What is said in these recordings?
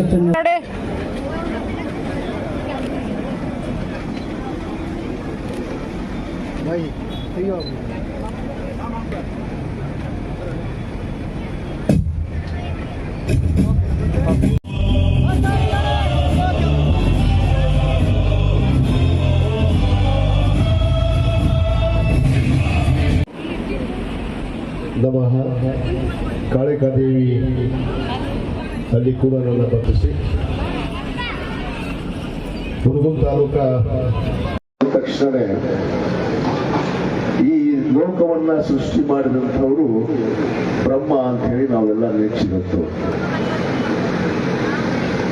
entrepreneur. भाई ठीक है नमः। कालिका देवी। ಅಲ್ಲಿ ಕೂಡ ನನ್ನ ಬಂಧಿಸಿ ಹುಡುಗನ್ ತಾಲೂಕ ತಕ್ಷಣ ಈ ಲೋಕವನ್ನ ಸೃಷ್ಟಿ ಮಾಡಿದಂಥವರು ಬ್ರಹ್ಮ ಅಂತ ಹೇಳಿ ನಾವೆಲ್ಲ ನೆಚ್ಚಿದತ್ತು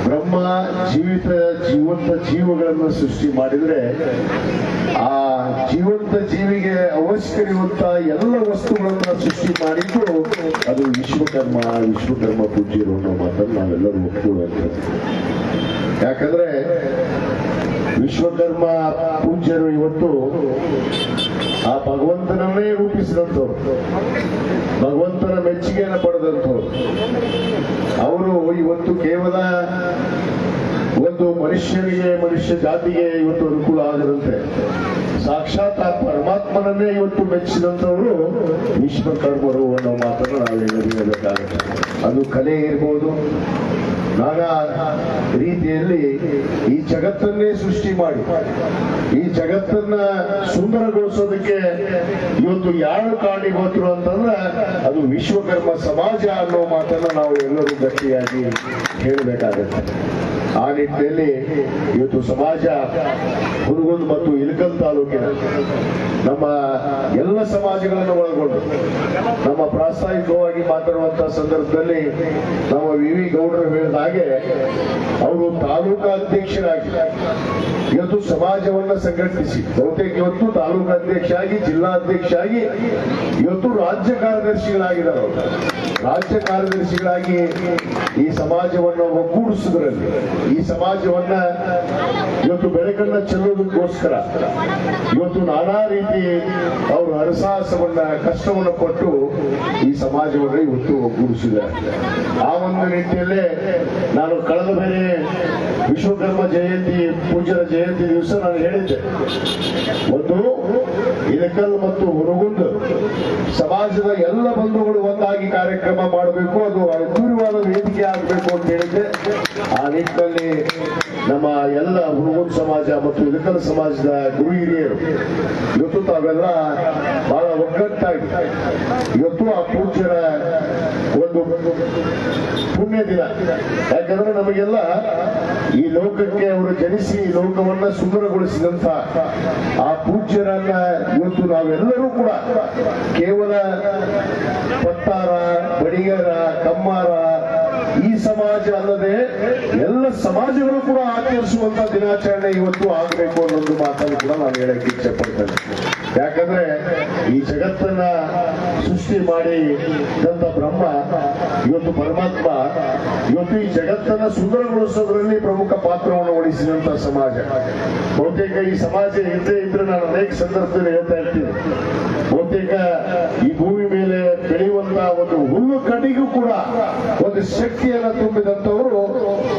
ಬ್ರಹ್ಮ ಜೀವಿತ ಜೀವಂತ ಜೀವಗಳನ್ನು ಸೃಷ್ಟಿ ಮಾಡಿದ್ರೆ ಆ ಜೀವಂತ ಜೀವಿಗೆ ಅವಶ್ಯಕರಿರುವಂತ ಎಲ್ಲ ವಸ್ತುಗಳನ್ನ ಸೃಷ್ಟಿ ಮಾಡಿದ್ದು ಅದು ವಿಶ್ವಕರ್ಮ ವಿಶ್ವಕರ್ಮ ಪೂಜ್ಯರು ಅನ್ನೋ ಮಾತನ್ನು ನಾವೆಲ್ಲರೂ ಒಪ್ಕೊಳ್ಳುವಂಥದ್ದು ಯಾಕಂದ್ರೆ ವಿಶ್ವಕರ್ಮ ಪೂಜ್ಯರು ಇವತ್ತು ಆ ಭಗವಂತನನ್ನೇ ರೂಪಿಸಿದಂಥವ್ರು. ಭಗವಂತನ ಮೆಚ್ಚುಗೆಯನ್ನು ಪಡೆದಂಥವ್ರು ಅವರು ಇವತ್ತು ಕೇವಲ ಒಂದು ಮನುಷ್ಯನಿಗೆ, ಮನುಷ್ಯ ಜಾತಿಗೆ ಇವತ್ತು ಅನುಕೂಲ ಆಗದಂತೆ. ಸಾಕ್ಷಾತ್ ಆ ಪರಮಾತ್ಮನನ್ನೇ ಇವತ್ತು ಮೆಚ್ಚಿದಂಥವರು ವಿಶ್ವಕರ್ಮರು ಅನ್ನೋ ಮಾತನ್ನು ನಾವು ಹೇಳಬೇಕಾಗುತ್ತೆ. ಅದು ಕಲೆ ಇರ್ಬೋದು ನಾನಾ ರೀತಿಯಲ್ಲಿ ಈ ಜಗತ್ತನ್ನೇ ಸೃಷ್ಟಿ ಮಾಡಿ, ಈ ಜಗತ್ತನ್ನ ಸುಂದರಗೊಳಿಸೋದಕ್ಕೆ ಇವತ್ತು ಯಾರು ಕಾಣಿಗೋತ್ರು ಅಂತಂದ್ರೆ ಅದು ವಿಶ್ವಕರ್ಮ ಸಮಾಜ ಅನ್ನೋ ಮಾತನ್ನ ನಾವು ಎಲ್ಲರೂ ಗಟ್ಟಿಯಾಗಿ ಹೇಳಬೇಕಾಗತ್ತೆ. ಆ ನಿಟ್ಟಿನಲ್ಲಿ ಇವತ್ತು ಸಮಾಜ ಹುನಗುಂದ್ ಮತ್ತು ಇಲಕಲ್ ತಾಲೂಕಿನ ನಮ್ಮ ಎಲ್ಲ ಸಮಾಜಗಳನ್ನು ಒಳಗೊಂಡು, ನಮ್ಮ ಪ್ರಾಸ್ತಾವಿಕವಾಗಿ ಮಾತಾಡುವಂತಹ ಸಂದರ್ಭದಲ್ಲಿ ನಮ್ಮ ವಿ ವಿ ಗೌಡರು ಹೇಳಿದ ಹಾಗೆ ಅವರು ತಾಲೂಕಾ ಅಧ್ಯಕ್ಷರಾಗಿ ಇವತ್ತು ಸಮಾಜವನ್ನ ಸಂಘಟಿಸಿ. ಬಹುತೇಕ ಇವತ್ತು ತಾಲೂಕಾ ಅಧ್ಯಕ್ಷ ಆಗಿ ಜಿಲ್ಲಾ ಅಧ್ಯಕ್ಷ ಆಗಿ ಇವತ್ತು ರಾಜ್ಯ ಕಾರ್ಯದರ್ಶಿಗಳಾಗಿದ್ದಾರೆ ಅವರು. ರಾಜ್ಯ ಕಾರ್ಯದರ್ಶಿಗಳಾಗಿ ಈ ಸಮಾಜವನ್ನು ಒಗ್ಗೂಡಿಸುವುದರಲ್ಲಿ ಈ ಸಮಾಜವನ್ನ ಇವತ್ತು ಬೆಳಕನ್ನ ಚೆಲ್ಲೋದಕ್ಕೋಸ್ಕರ ಇವತ್ತು ನಾನಾ ರೀತಿ ಅವರು ಹರಸಾಹಸವನ್ನ, ಕಷ್ಟವನ್ನು ಕೊಟ್ಟು ಈ ಸಮಾಜವನ್ನು ಇವತ್ತು ಒಗ್ಗೂಡಿಸಿದ್ದಾರೆ. ಆ ಒಂದು ನಿಟ್ಟಿನಲ್ಲೇ ನಾನು ಕಳೆದ ಬೇರೆ ವಿಶ್ವಕರ್ಮ ಜಯಂತಿ, ಪೂಜ್ಯರ ಜಯಂತಿ ದಿವಸ ನಾನು ಹೇಳಿದ್ದೆ. ಒಂದು ಇಳಕಲ್ ಮತ್ತು ಹುರುಗುಂಡ್ ಸಮಾಜದ ಎಲ್ಲ ಬಂಧುಗಳು ಒಂದಾಗಿ ಕಾರ್ಯಕ್ರಮ ಮಾಡಬೇಕು, ಅದು ಅದ್ಭುತವಾದ ವೇದಿಕೆ ಆಗಬೇಕು ಅಂತ ಹೇಳಿದ್ದೆ. ಆ ನಿಟ್ಟಿನಲ್ಲಿ ನಮ್ಮ ಎಲ್ಲ ಹುಡುಗನ್ ಸಮಾಜ ಮತ್ತು ವಿಕಲ ಸಮಾಜದ ಗುರು ಹಿರಿಯರು. ಇವತ್ತು ತಾವೆಲ್ಲ ಬಹಳ ಒಗ್ಗಟ್ಟಾಗಿ ಇವತ್ತು ಆ ಪೂಜ್ಯರ ಒಂದು ಪುಣ್ಯ ದಿನ. ಯಾಕಂದ್ರೆ ನಮಗೆಲ್ಲ ಈ ಲೋಕಕ್ಕೆ ಅವರು ಜನಿಸಿ ಈ ಲೋಕವನ್ನ ಸುಂದರಗೊಳಿಸಿದಂತ ಆ ಪೂಜ್ಯರನ್ನ ಇವತ್ತು ನಾವೆಲ್ಲರೂ ಕೂಡ ಕೇವಲ ಪತ್ತಾರ, ಬಡಿಗರ, ಕಮ್ಮಾರ ಈ ಸಮಾಜ ಅಲ್ಲದೆ ಎಲ್ಲ ಸಮಾಜಗಳು ಕೂಡ ಆಚರಿಸುವಂತ ದಿನಾಚರಣೆ ಇವತ್ತು ಆಗಬೇಕು ಅನ್ನೋದು ಮಾತನ್ನು ಕೂಡ ನಾನು ಹೇಳಕ್ಕೆ ಇಚ್ಛೆ ಪಡ್ತೇನೆ ಯಾಕಂದ್ರೆ ಈ ಜಗತ್ತನ್ನ ಸೃಷ್ಟಿ ಮಾಡಿ ಇದ್ದಂತ ಬ್ರಹ್ಮ, ಇವತ್ತು ಪರಮಾತ್ಮ, ಇವತ್ತು ಈ ಜಗತ್ತನ್ನ ಸುಂದರಗೊಳಿಸೋದ್ರಲ್ಲಿ ಪ್ರಮುಖ ಪಾತ್ರವನ್ನು ವಹಿಸಿದಂತ ಸಮಾಜ. ಬಹುತೇಕ ಈ ಸಮಾಜ ಇದ್ದೇ ಇದ್ರೆ ನಾನು ಅನೇಕ ಸಂದರ್ಭದಲ್ಲಿ ಹೇಳ್ತಾ ಇರ್ತೀನಿ. ಬಹುತೇಕ ಈ ಹುಲ್ಲು ಕೂಡ ಒಂದು ಶಕ್ತಿಯನ್ನ ತುಂಬಿದಂತವರು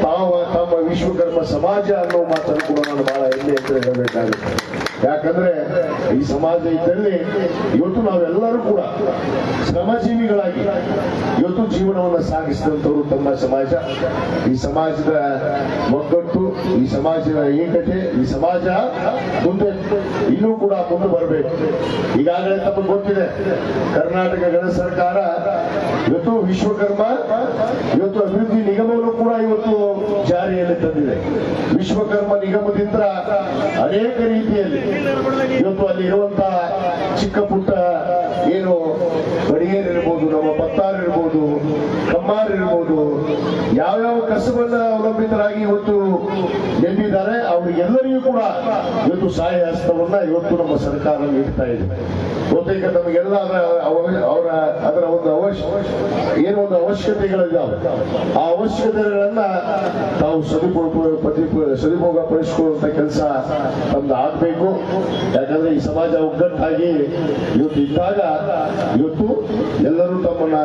ತಾವ ತಮ್ಮ ವಿಶ್ವಕರ್ಮ ಸಮಾಜ ಅನ್ನೋ ಮಾತನ್ನು ಕೂಡ ನಾನು ಬಹಳ ಹೆಮ್ಮೆ ಅಂತ ಹೇಳಬೇಕಾಗುತ್ತೆ. ಯಾಕಂದ್ರೆ ಈ ಸಮಾಜ ಇದ್ದಲ್ಲಿ ಇವತ್ತು ನಾವೆಲ್ಲರೂ ಕೂಡ ಶ್ರಮಜೀವಿಗಳಾಗಿ ಇವತ್ತು ಜೀವನವನ್ನು ಸಾಗಿಸಿದಂಥವ್ರು ತಮ್ಮ ಸಮಾಜ. ಈ ಸಮಾಜದ ಈ ಸಮಾಜದ ಏಕತೆ, ಈ ಸಮಾಜ ಮುಂದೆ ಇನ್ನೂ ಕೂಡ ಮುಂದೆ ಬರಬೇಕು. ಈಗಾಗಲೇ ತಮಗೆ ಗೊತ್ತಿದೆ ಕರ್ನಾಟಕ ಗಣ ಸರ್ಕಾರ ಇವತ್ತು ವಿಶ್ವಕರ್ಮ, ಇವತ್ತು ಅಭಿವೃದ್ಧಿ ನಿಗಮವನ್ನು ಕೂಡ ಇವತ್ತು ಜಾರಿಯಲ್ಲಿ ತಂದಿದೆ. ವಿಶ್ವಕರ್ಮ ನಿಗಮದಿಂದ ಅನೇಕ ರೀತಿಯಲ್ಲಿ ಇವತ್ತು ಅಲ್ಲಿ ಇರುವಂತಹ ಚಿಕ್ಕ ಪುಟ್ಟ ಬಡಿಗೇರಿರ್ಬೋದು ನಮ್ಮ ಪತ್ತಾರ್ ಇರ್ಬೋದು ಕಮ್ಮಾರ್ ಇರ್ಬೋದು ಯಾವ್ಯಾವ ಕಸಬನ್ನ ಅವಲಂಬಿತರಾಗಿ ಇವತ್ತು ಗೆದ್ದಿದ್ದಾರೆ ಅವರಿಗೆಲ್ಲರಿಗೂ ಕೂಡ ಇವತ್ತು ಸಹಾಯ ಹಸ್ತವನ್ನ ಇವತ್ತು ನಮ್ಮ ಸರ್ಕಾರ ನೀಡ್ತಾ ಇದೆ. ಬಹುತೇಕ ನಮಗೆಲ್ಲ ಅವರ ಅದರ ಒಂದು ಅವಶ್ಯ ಏನು ಒಂದು ಅವಶ್ಯಕತೆಗಳಿದ್ದಾವೆ. ಆ ಅವಶ್ಯಕತೆಗಳನ್ನ ತಾವು ಸದುಪಯೋಗ ಪ್ರತಿ ಸದುಪಯೋಗ ಪಡಿಸಿಕೊಳ್ಳುವಂತ ಕೆಲಸ ನಮ್ದು ಆಗ್ಬೇಕು. ಯಾಕಂದ್ರೆ ಈ ಸಮಾಜ ಒಗ್ಗಟ್ಟಾಗಿ ಇವತ್ತು ಇದ್ದಾಗ ಇವತ್ತು ಎಲ್ಲರೂ ತಮ್ಮನ್ನ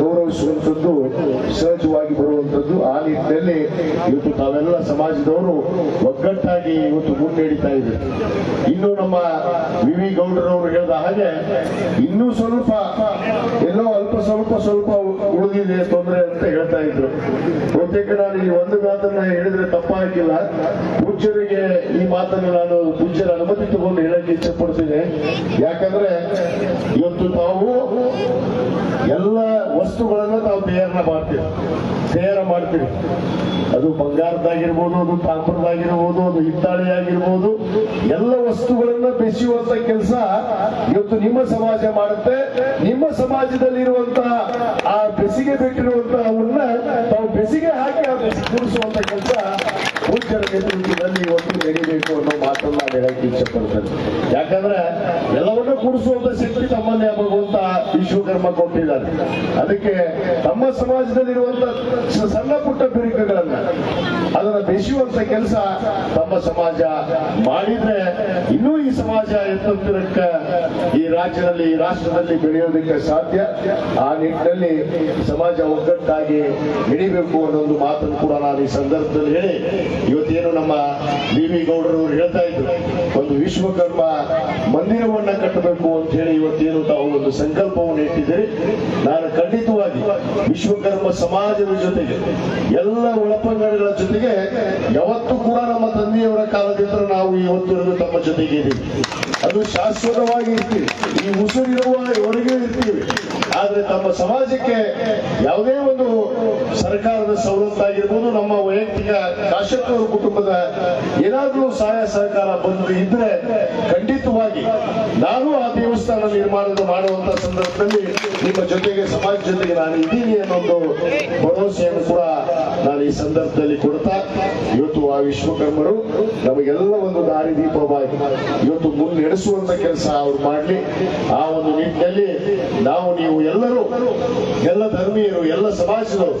ಗೌರವಿಸುವಂಥದ್ದು, ಸಹಜವಾಗಿ ಬರುವಂಥದ್ದು. ಆ ನಿಟ್ಟಿನಲ್ಲಿ ಇವತ್ತು ತಾವೆಲ್ಲ ಸಮಾಜದವರು ಒಗ್ಗಟ್ಟಾಗಿ ಇವತ್ತು ಮುನ್ನಡೀತಾ ಇದೆ ಇನ್ನು ನಮ್ಮ ವಿ ವಿ ಗೌಡರವರು ಹೇಳಿದ ಹಾಗೆ ಇನ್ನೂ ಸ್ವಲ್ಪ, ಎಲ್ಲೋ ಅಲ್ಪ ಸ್ವಲ್ಪ ಸ್ವಲ್ಪ ಉಳಿದಿದೆ, ತೊಂದರೆ ಅಂತ ಹೇಳ್ತಾ ಇದ್ರು. ಬಹುತೇಕ ನಾನು ಈ ಒಂದು ಮಾತನ್ನ ಹೇಳಿದ್ರೆ ತಪ್ಪಾಗಿಲ್ಲ. ಪೂಜ್ಯರಿಗೆ ಈ ಮಾತನ್ನು ನಾನು ಪೂಜ್ಯರ ಅನುಮತಿ ತಗೊಂಡು ಹೇಳಕ್ಕೆ ಇಚ್ಛೆ ಪಡ್ತೀನಿ ಯಾಕಂದ್ರೆ ಇವತ್ತು ತಾವು ಎಲ್ಲ ವಸ್ತುಗಳನ್ನ ತಾವು ತಯಾರನ್ನ ಮಾಡ್ತೀವಿ ತಯಾರ ಮಾಡ್ತೀವಿ ಅದು ಬಂಗಾರದಾಗಿರ್ಬೋದು ಅದು ತಾಮ್ರದಾಗಿರ್ಬೋದು ಅದು ಹಿತ್ತಾಳೆ ಆಗಿರ್ಬೋದು ಎಲ್ಲ ವಸ್ತುಗಳನ್ನ ಬೆಸೆಯುವಂತ ಕೆಲಸ ಇವತ್ತು ನಿಮ್ಮ ಸಮಾಜ ಮಾಡುತ್ತೆ. ನಿಮ್ಮ ಸಮಾಜದಲ್ಲಿ ಇರುವಂತಹ ಆ ಬೆಸಿಗೆ ಬಿಟ್ಟಿರುವಂತಹ ಅವನ್ನ ತಾವು ಬೆಸಿಗೆ ಹಾಕಿ ಆ ಬೆಸಿ ಕೂರಿಸುವಂತ ಕೆಲಸ ಪೂಜ್ಯರ ನೇತೃತ್ವದಲ್ಲಿ ಇವತ್ತು ನಡೀಬೇಕು ಅನ್ನೋ ಮಾತನ್ನ ನಾನು ಹೇಳಕ್ಕೆ ಇಚ್ಛೆ ಪಡ್ತೇನೆ ಯಾಕಂದ್ರೆ ಎಲ್ಲವನ್ನೂ ಕೂಡಿಸುವಂತ ಶಕ್ತಿ ತಮ್ಮಲ್ಲಿ ಭಗವಂತ ವಿಶ್ವಕರ್ಮ ಕೊಟ್ಟಿದ್ದಾರೆ. ಅದಕ್ಕೆ ತಮ್ಮ ಸಮಾಜದಲ್ಲಿರುವಂತ ಸಣ್ಣ ಪುಟ್ಟ ಬಿರುಕುಗಳನ್ನ, ಅದನ್ನ ಬೆಸೆಯುವಂತ ಕೆಲಸ ತಮ್ಮ ಸಮಾಜ ಮಾಡಿದ್ರೆ ಇನ್ನೂ ಈ ಸಮಾಜ ಎತ್ತರಕ್ಕ ಈ ರಾಜ್ಯದಲ್ಲಿ, ಈ ರಾಷ್ಟ್ರದಲ್ಲಿ ಬೆಳೆಯೋದಕ್ಕೆ ಸಾಧ್ಯ. ಆ ನಿಟ್ಟಿನಲ್ಲಿ ಸಮಾಜ ಒಗ್ಗಟ್ಟಾಗಿ ಬೆಳಿಬೇಕು ಅನ್ನೋ ಒಂದು ಮಾತನ್ನು ಕೂಡ ನಾನು ಈ ಸಂದರ್ಭದಲ್ಲಿ ಹೇಳಿ ಇವತ್ತೇನು ನಮ್ಮ ವಿ ಗೌಡರು ಹೇಳ್ತಾ ಇದ್ರು, ಒಂದು ವಿಶ್ವಕರ್ಮ ಮಂದಿರವನ್ನ ಕಟ್ಟಬೇಕು ಅಂತ ಹೇಳಿ ಇವತ್ತೇನು ತಾವು ಒಂದು ಸಂಕಲ್ಪವನ್ನು ಇಟ್ಟಿದ್ದೀರಿ. ನಾನು ಖಂಡಿತವಾಗಿ ವಿಶ್ವಕರ್ಮ ಸಮಾಜದ ಜೊತೆಗೆ, ಎಲ್ಲ ಒಳಪಂಗಡಗಳ ಜೊತೆಗೆ ಯಾವತ್ತೂ ಕೂಡ ನಮ್ಮ ತಂದೆಯವರ ಕಾಲದಿಂದ ನಾವು ಇವತ್ತು ತಮ್ಮ ಜೊತೆಗೆ ಇದ್ದೀವಿ. ಅದು ಶಾಶ್ವತವಾಗಿ ಇರ್ತೀವಿ. ಈ ಉಸಿರಿರುವವರೆಗೂ ಇರ್ತೀವಿ. ಆದ್ರೆ ತಮ್ಮ ಸಮಾಜಕ್ಕೆ ಯಾವುದೇ ಒಂದು ಸರ್ಕಾರದ ಸವಲತ್ತಾಗಿರ್ಬೋದು ನಮ್ಮ ವೈಯಕ್ತಿಕ ಕಾಶಪ್ಪನವರ ಕುಟುಂಬದ ಏನಾದರೂ ಸಹಾಯ ಸಹಕಾರ ಬಂದು ಇದ್ರೆ ಖಂಡಿತವಾಗಿ ನಾನು ಆ ದೇವಸ್ಥಾನ ನಿರ್ಮಾಣದ ಮಾಡುವಂತ ಸಂದರ್ಭದಲ್ಲಿ ನಿಮ್ಮ ಜೊತೆಗೆ, ಸಮಾಜ ಜೊತೆಗೆ ನಾನು ಇದ್ದೀನಿ ಒಂದು ಭರವಸೆಯನ್ನು ಕೂಡ ನಾನು ಈ ಸಂದರ್ಭದಲ್ಲಿ ಕೊಡ್ತಾ ವಿಶ್ವಕರ್ಮರು ನಮಗೆಲ್ಲ ಒಂದು ದಾರಿ ದೀಪವಾಗಿ ಇವತ್ತು ಮುನ್ನಡೆಸುವಂತ ಕೆಲಸ ಅವ್ರು ಮಾಡ್ಲಿ. ಆ ಒಂದು ನಿಟ್ಟಿನಲ್ಲಿ ನಾವು ನೀವು ಎಲ್ಲರೂ, ಎಲ್ಲ ಧರ್ಮೀಯರು, ಎಲ್ಲ ಸಮಾಜದವರು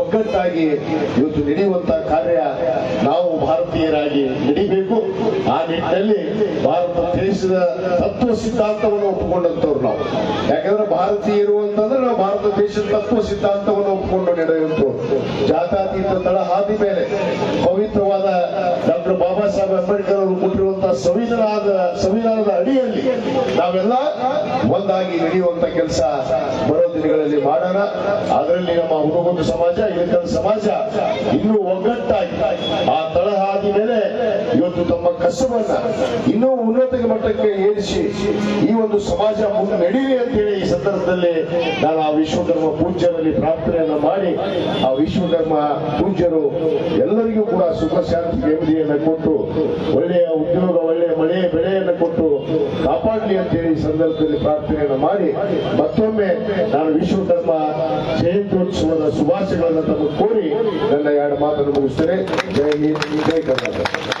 ಒಗ್ಗಟ್ಟಾಗಿ ಇವತ್ತು ನಡೆಯುವಂತ ಕಾರ್ಯ ನಾವು ಭಾರತೀಯರಾಗಿ ನಡಿಬೇಕು ಆ ನಿಟ್ಟಿನಲ್ಲಿ ಭಾರತ ದೇಶದ ತತ್ವ ಸಿದ್ಧಾಂತವನ್ನು ಒಪ್ಪಿಕೊಂಡಂತವ್ರು ನಾವು. ಯಾಕಂದ್ರೆ ಭಾರತೀಯರು ಅಂತಂದ್ರೆ ನಾವು ಭಾರತ ದೇಶದ ತತ್ವ ಸಿದ್ಧಾಂತವನ್ನು ಒಪ್ಪಿಕೊಂಡು ನಡೆಯುವಂತವ್ರು ತಳ ಹಾದಿ ಮೇಲೆ ಪವಿತ್ರವಾದ ಡಾಕ್ಟರ್ ಬಾಬಾ ಸಾಹೇಬ್ ಅಂಬೇಡ್ಕರ್ ಅವರು ಕೊಟ್ಟಿರುವಂತಹ ಸಂವಿಧಾನದ ಸಂವಿಧಾನದ ಅಡಿಯಲ್ಲಿ ನಾವೆಲ್ಲ ಒಂದಾಗಿ ನಡೆಯುವಂತ ಕೆಲಸ ಬರೋ ದಿನಗಳಲ್ಲಿ ಮಾಡೋಣ. ಅದರಲ್ಲಿ ನಮ್ಮ ಹುಡುಗೊಂದು ಸಮಾಜ ಇಳಕಲ್ ಸಮಾಜ ಇನ್ನೂ ಒಗ್ಗಟ್ಟಾಗಿ ಆ ತಳಹಾದಿ ಮೇಲೆ ಇವತ್ತು ತಮ್ಮ ಕಸವನ್ನ ಇನ್ನೂ ಉನ್ನತ ಮಟ್ಟಕ್ಕೆ ಏರಿಸಿ ಈ ಒಂದು ಸಮಾಜ ನಡೀಲಿ ಅಂತ ಹೇಳಿ ಈ ಸಂದರ್ಭದಲ್ಲಿ ನಾನು ಆ ವಿಶ್ವಕರ್ಮ ಪೂಜ್ಯರಲ್ಲಿ ಪ್ರಾರ್ಥನೆಯನ್ನ ಮಾಡಿ ಆ ವಿಶ್ವಕರ್ಮ ಪೂಜ್ಯರು ಎಲ್ಲರಿಗೂ ಕೂಡ ಸುಖ, ಶಾಂತಿ, ನೆಮ್ಮದಿಯನ್ನು ಕೊಟ್ಟು ಒಳ್ಳೆಯ ಉದ್ಯೋಗ, ಒಳ್ಳೆಯ ಮಳೆ, ಬೆಳೆಯನ್ನು ಕೊಟ್ಟು ಕಾಪಾಡಲಿ ಅಂತ ಹೇಳಿ ಈ ಸಂದರ್ಭದಲ್ಲಿ ಪ್ರಾರ್ಥನೆಯನ್ನು ಮಾಡಿ. ಮತ್ತೊಮ್ಮೆ ನಾನು ವಿಶ್ವಕರ್ಮ ಜಯಂತ್ಯೋತ್ಸವದ ಶುಭಾಶಯಗಳನ್ನು ತಮಗೆ ಕೋರಿ ನನ್ನ ಎರಡು ಮಾತನ್ನು ಮುಗಿಸ್ತೇನೆ. ಜೈ ಹಿಂದ್, ಜೈ ಕರ್ನಾಟಕ.